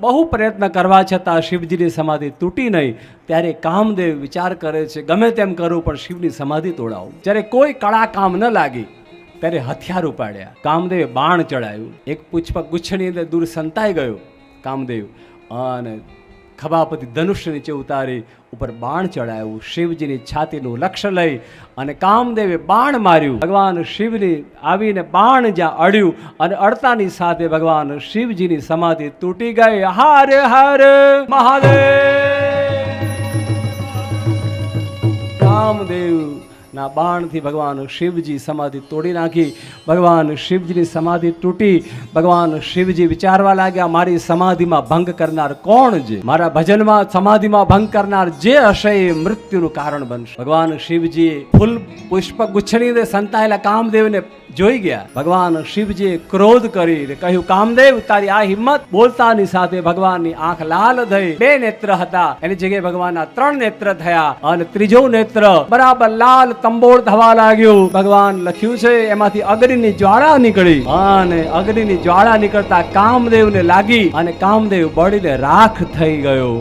બહુ પ્રયત્ન કરવા છતાં શિવજીની સમાધિ તૂટી નહીં. ત્યારે કામદેવ વિચાર કરે છે, ગમે તેમ કરું, પણ શિવની સમાધિ તોડાવું. જ્યારે કોઈ કળા કામ ન લાગી, ત્યારે હથિયાર ઉપાડ્યા. કામદેવે બાણ ચડાવ્યું. એક પુષ્પ ગુચ્છની અંદર દૂર સંતાઈ ગયો. કામદેવ અને ખભાપતિ ધનુષ્ય નીચે ઉતારી ઉપર બાણ ચડાવ્યું શિવજીની છાતીનું લક્ષ્ય લઈ અને કામદેવે બાણ માર્યું. ભગવાન શિવની આવીને બાણ જ્યાં અડ્યું અને અડતાની સાથે ભગવાન શિવજીની સમાધિ તૂટી ગઈ. હાર હાર, મહાદેવ. કામદેવ ના બાણથી ભગવાન શિવજી સમાધિ તોડી નાખી. ભગવાન શિવજીની સમાધિ તૂટી. ભગવાન શિવજી વિચારવા લાગ્યા, મારી સમાધિમાં ભંગ કરનાર કોણ છે? મારા ભજનમાં સમાધિમાં ભંગ કરનાર જે હશે એ મૃત્યુનું કારણ બનશે. ભગવાન શિવજી ફૂલ પુષ્પ ગુચ્છની સંતાયેલા કામદેવને જોઈ ગયા. ભગવાન શિવજીએ ક્રોધ કરી કહ્યું, કામદેવ, તારી આ હિંમત બોલતાની સાથે ભગવાનની આંખ લાલ થઈ. બે નેત્ર હતા. એની જગ્યાએ ભગવાનના ત્રણ નેત્ર થયા અને ત્રીજો નેત્ર બરાબર લાલ તંબોળ થવા લાગ્યું. ભગવાન લખ્યું છે, એમાંથી અગ્નિની જ્વાળા નીકળી. અને અગ્નિની જ્વાળા નીકળતા કામદેવને લાગી અને કામદેવ બળીને રાખ થઈ ગયો.